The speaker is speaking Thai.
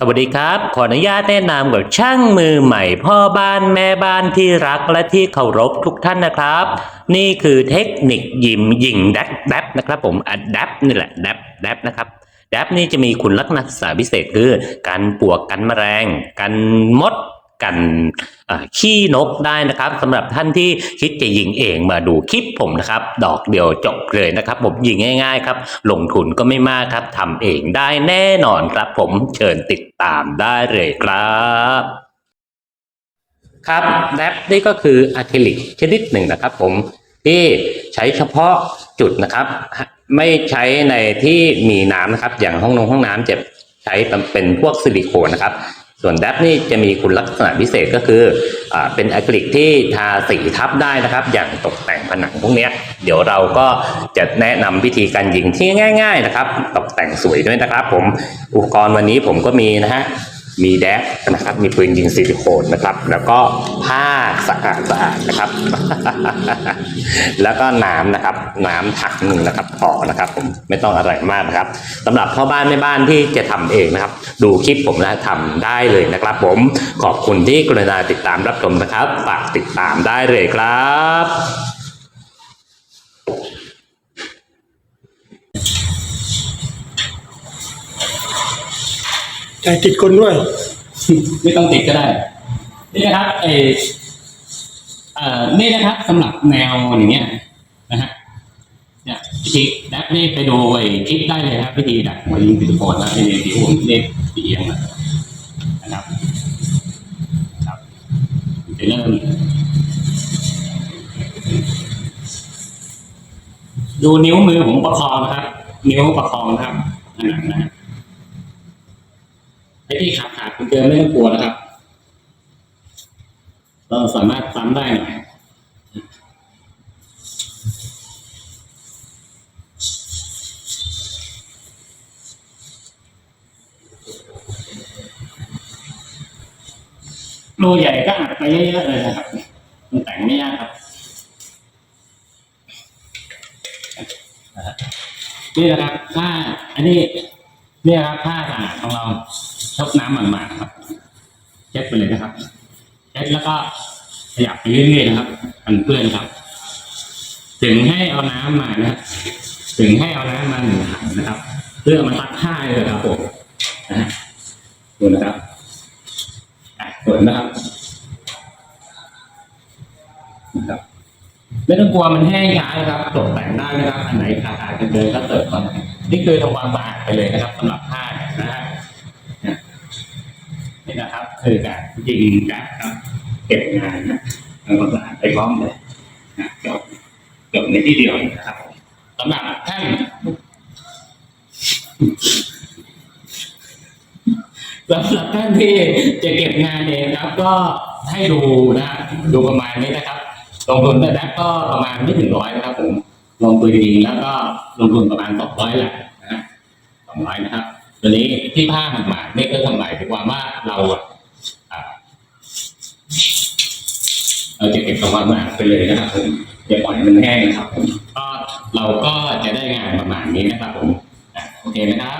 สวัสดีครับ ขออนุญาตแนะนำกับช่างมือใหม่ พ่อบ้านแม่บ้านที่รักและที่เคารพทุกท่านนะครับ นี่คือเทคนิคยิมยิงแดบแดบนะครับผมอะแดบนี่แหละแดบแดบนะครับแดบนี่จะมีคุณลักษณะพิเศษคือ การปวกกันแมลงกันมด กันขี้นกได้นะครับสำหรับท่านที่คิดจะยิงเองมาดูคลิปผมนะครับ ดอกเดียวจบเลยนะครับ ผมยิงง่ายๆครับลงทุนก็ไม่มากครับทำเองได้แน่นอนครับ ผมเชิญติดตามได้เลยครับครับแรปนี่ก็คืออะคริลิกชนิดหนึ่งนะครับ ผมที่ใช้เฉพาะจุดนะครับ ไม่ใช้ในที่มีน้ำนะครับ อย่างห้องนงห้องน้ำจะใช้เป็นพวกซิลิโคนนะครับ ส่วนแดปนี่จะมีคุณลักษณะพิเศษก็คืออเป็นอะคริลิกที่ทาสีทับได้นะครับ อย่างตกแต่งผนังพวกนี้เดี๋ยวเราก็จะแนะนำวิธีการยิงที่ง่าย ๆนะครับ ตกแต่งสวยด้วยนะครับ ผมอุปกรณ์วันนี้ผมก็มีนะฮะ มีแดกนะครับ มีปืนยิงซิลิโคนนะครับ แล้วก็ผ้าสะอาดสะอาดนะครับ แล้วก็น้ำนะครับ น้ำถังหนึ่งนะครับพอนะครับผมไม่ต้องอะไรมากนะครับสำหรับพ่อบ้านแม่บ้านที่จะทำเองนะครับ ดูคลิปผมแล้วทำได้เลยนะครับ ผมขอบคุณที่กรุณาติดตามรับชมนะครับฝากติดตามได้เลยครับ แต่ติดคนด้วย ไม่ต้องติดก็ได้ นี่นะครับเออเอ่อนี่นะครับสำหรับแนวอย่างเงี้ยนะฮะเนี่ยวิธีดักนี่ไปดูไอ้คลิปได้เลยครับวิธีดักหัวยิงติดโคนนะไอ้ที่ผมเล่นตีเอียงนะครับครับจะเริ่มดูนิ้วมือผมประคองนะครับ นิ้วประคองนะครับผนังนะฮะ ไอ้ที่ขาดขาดคุณเจอไม่ต้องกลัวนะครับ เราสามารถซ้ำได้หน่อยรูใหญ่ก็อัดไปเยอะๆเลยนะครับ มันแต่งไม่ยากครับ นี่นะครับผ้าอันนี้นี่นะครับผ้าสะอาดของเรา ชกน้ำหมาดๆครับเช็ดไปเลยนะครับเช็ดแล้วก็ขยับไปเรื่อยๆนะครับมันเปื้อนครับ ถึงให้เอาน้ำมานะถึงให้เอาน้ำมาหนึ่งถังนะครับ เพื่อมาซักผ้าเลยครับผมนะฮะดูนะครับอะสวยนะครับนะครับไม่ต้องกลัวมันแห้งช้านะครับตกแต่งได้นะครับ อันไหนขาดๆกันเลยก็เติมก่อนนี่คือทำความสะอาดไปเลยนะครับสำหรับผ้านะฮะนี่นะค รับคือการยิงการครับเก็บงานนะทำความสะอาดไปพร้อมเลยนะจบจบในที่เดียวนะครับสำหรับท่านสำหรับท่านที่จะเก็บงานเองครับ ก็ให้ดูนะดูประมาณนี้นะครับลงทุนแต่แรกก็ประมาณไม่ถึงร้อยนะครับผมลงปืนยิงแล้วก็ลงทุนประมาณสองร้อยแหละนะสองร้อยนะครับ ตัวนี้ที่ผ้ามันหมาดนี่ก็ทำหมายถึงวามว่าเราอะอ่า เราจะเก็บความหมากไปเลยนะครับผมอย่าปล่อยมันแห้งนะครับผมก็เราก็จะได้งานประมาณนี้นะครับผมโอเคนะครับ